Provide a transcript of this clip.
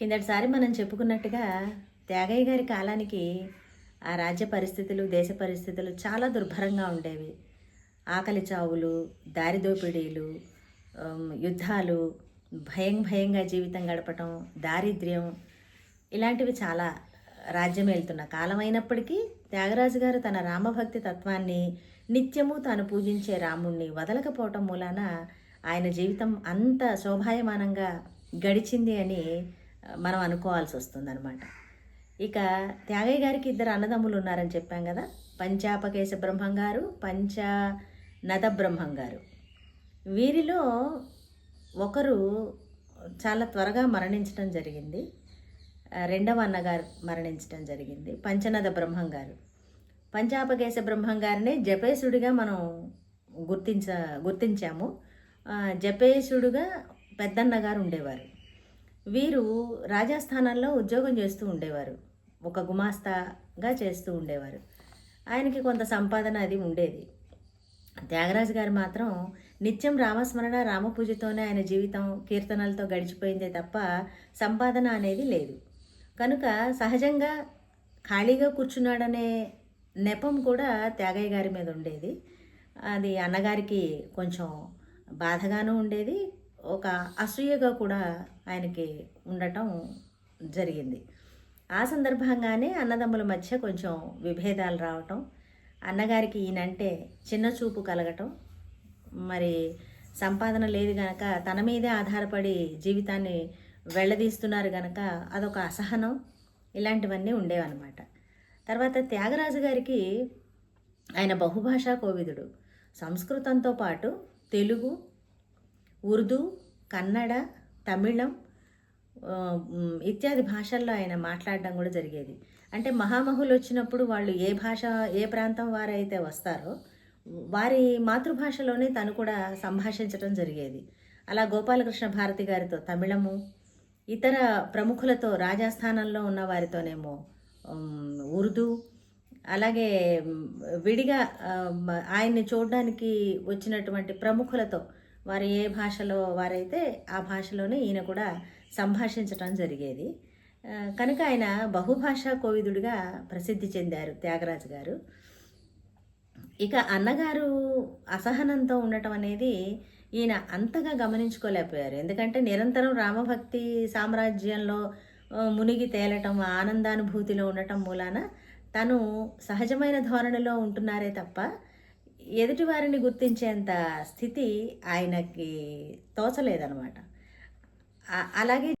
కిందటిసారి మనం చెప్పుకున్నట్టుగా త్యాగయ్య గారి కాలానికి ఆ రాజ్య పరిస్థితులు దేశ పరిస్థితులు చాలా దుర్భరంగా ఉండేవి. ఆకలి చావులు దారిదోపిడీలు యుద్ధాలు భయం భయంగా జీవితం గడపటం దారిద్ర్యం ఇలాంటివి చాలా రాజ్యం వెళ్తున్న కాలం అయినప్పటికీ త్యాగరాజు గారు తన రామభక్తి తత్వాన్ని నిత్యము తాను పూజించే రాముణ్ణి వదలకపోవటం మూలాన ఆయన జీవితం అంత శోభాయమానంగా గడిచింది అని మనం అనుకోవాల్సి వస్తుందన్నమాట. ఇక త్యాగయ్య గారికి ఇద్దరు అన్నదమ్ములు ఉన్నారని చెప్పాం కదా. పంచాపకేశ బ్రహ్మం గారు పంచ నద బ్రహ్మం గారు. వీరిలో ఒకరు చాలా త్వరగా మరణించడం జరిగింది. రెండవ అన్నగారు మరణించడం జరిగింది. పంచనద బ్రహ్మం గారు. పంచాపకేశ బ్రహ్మం గారిని జపేశుడిగా మనం గుర్తించ గుర్తించాము. జపేశుడుగా పెద్దన్న గారు ఉండేవారు. వీరు రాజస్థానంలో ఉద్యోగం చేస్తూ ఉండేవారు. ఒక గుమాస్తాగా చేస్తూ ఉండేవారు. ఆయనకి కొంత సంపాదన అది ఉండేది. త్యాగరాజు గారు మాత్రం నిత్యం రామస్మరణ రామపూజతోనే ఆయన జీవితం కీర్తనలతో గడిచిపోయిందే తప్ప సంపాదన అనేది లేదు. కనుక సహజంగా ఖాళీగా కూర్చున్నాడనే నెపం కూడా త్యాగయ్య గారి మీద ఉండేది. అది అన్నగారికి కొంచెం బాధగానూ ఉండేది. ఒక అసూయగా కూడా ఆయనకి ఉండటం జరిగింది. ఆ సందర్భంగానే అన్నదమ్ముల మధ్య కొంచెం విభేదాలు రావటం అన్నగారికి ఈయనంటే చిన్న చూపు కలగటం మరి సంపాదన లేదు గనక తన మీదే ఆధారపడి జీవితాన్ని వెళ్ళదీస్తున్నారు గనక అదొక అసహనం ఇలాంటివన్నీ ఉండేవన్నమాట. తర్వాత త్యాగరాజు గారికి ఆయన బహుభాషా కోవిదుడు. సంస్కృతంతో పాటు తెలుగు ఉర్దూ కన్నడ తమిళం ఇత్యాది భాషల్లో ఆయన మాట్లాడడం కూడా జరిగేది. అంటే మహామహులు వచ్చినప్పుడు వాళ్ళు ఏ భాష ఏ ప్రాంతం వారైతే వస్తారో వారి మాతృభాషలోనే తను కూడా సంభాషించడం జరిగేది. అలా గోపాలకృష్ణ భారతి గారితో తమిళము ఇతర ప్రముఖులతో రాజస్థానంలో ఉన్న వారితోనేమో ఉర్దూ అలాగే విడిగా ఆయన్ని చూడడానికి వచ్చినటువంటి ప్రముఖులతో వారు ఏ భాషలో వారైతే ఆ భాషలోనే ఈయన కూడా సంభాషించటం జరిగేది. కనుక ఆయన బహుభాషా కోవిదుడిగా ప్రసిద్ధి చెందారు త్యాగరాజు గారు. ఇక అన్నగారు అసహనంతో ఉండటం అనేది ఈయన అంతగా గమనించుకోలేకపోయారు. ఎందుకంటే నిరంతరం రామభక్తి సామ్రాజ్యంలో మునిగి తేలటం ఆనందానుభూతిలో ఉండటం మూలాన తను సహజమైన ధోరణిలో ఉంటున్నారే తప్ప ఎదుటివారిని గుర్తించేంత స్థితి ఆయనకి తోచలేదనమాట అలాగే